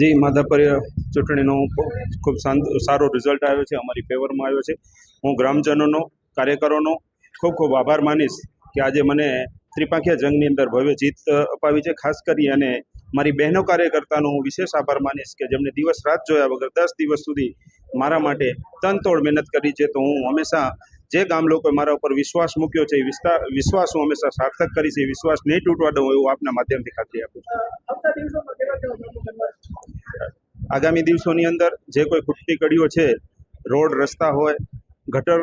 જી માધાપર ચૂંટણીનો ખૂબ સારો રિઝલ્ટ આવ્યો છે, અમારી ફેવરમાં આવ્યો છે. હું ગ્રામજનોનો, કાર્યકરોનો ખૂબ ખૂબ આભાર માનીશ કે આજે મને ત્રિપાંખિયા જંગની અંદર ભવ્ય જીત અપાવી છે. ખાસ કરી અને મારી બહેનો કાર્યકર્તાનો હું વિશેષ આભાર માનીશ કે જેમણે દિવસ રાત જોયા વગર દસ દિવસ સુધી મારા માટે તનતોડ મહેનત કરી છે. તો હું હંમેશા જે ગામ લોકોએ મારા ઉપર વિશ્વાસ મૂક્યો છે, એ વિસ્તાર, વિશ્વાસ હું હંમેશા સાર્થક કરીશ. એ વિશ્વાસ નહીં તૂટવા દઉં એવું આપના માધ્યમથી ખાતરી આપું છું. આગામી દિવસોની અંદર જે કોઈ ખૂટતી કડીઓ છે, રોડ, રસ્તા હોય, ગટર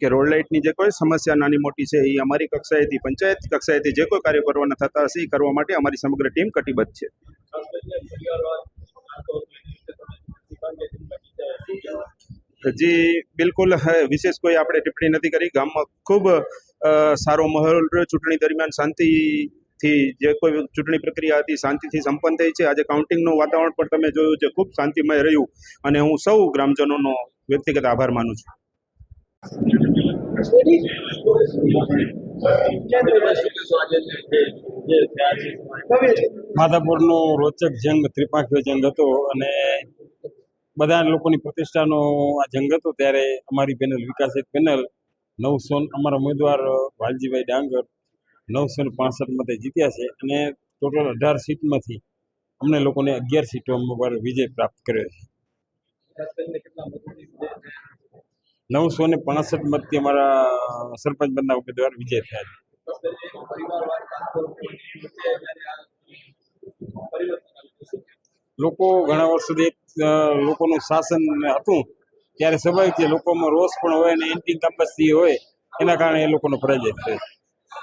કે રોડ લાઇટની જે કોઈ સમસ્યા નાની મોટી છે, એ અમારી કક્ષાએથી, પંચાયત કક્ષાએથી જે કોઈ કાર્ય કરવાના થતા હશે, એ કરવા માટે અમારી સમગ્ર ટીમ કટિબદ્ધ છે. હજી બિલકુલ વિશેષ કોઈ આપણે ટિપ્પણી નથી કરી. ગામમાં ખૂબ સારો માહોલ રહ્યો. ચૂંટણી દરમિયાન શાંતિથી જે કોઈ ચૂંટણી પ્રક્રિયા હતી શાંતિથી સંપન્ન થઈ છે. આજે કાઉન્ટિંગનું વાતાવરણ પણ તમે જોયું છે, ખૂબ શાંતિમય રહ્યું અને હું સૌ ગ્રામજનોનો વ્યક્તિગત આભાર માનું છું. માધાપુરનો રોચક જંગ, ત્રિપાંખીય જંગ હતો અને બધા લોકોની પ્રતિષ્ઠાનો આ જંગ હતો ત્યારે અમારી પેનલ વિકાસિત પેનલ નવસો અમારા ઉમેદવાર, વાલજીભાઈ ડાંગર નવસો ને પાસઠ મતે જીત્યા છે અને ટોટલ અઢાર સીટમાંથી અમને લોકોને અગિયાર સીટો પર વિજય પ્રાપ્ત કર્યો છે. નવસો ને પાસઠ મતથી અમારા સરપંચ બંધના ઉમેદવાર વિજય થયા છે. લોકો ઘણા વર્ષ સુધી લોકોનું શાસન હતું, ત્યારે સ્વાભાવિક છે, લોકોમાં રોષ પણ હોય અને એન્ટી કંપસ્તી હોય, એના કારણે એ લોકોનો પરાજય થયો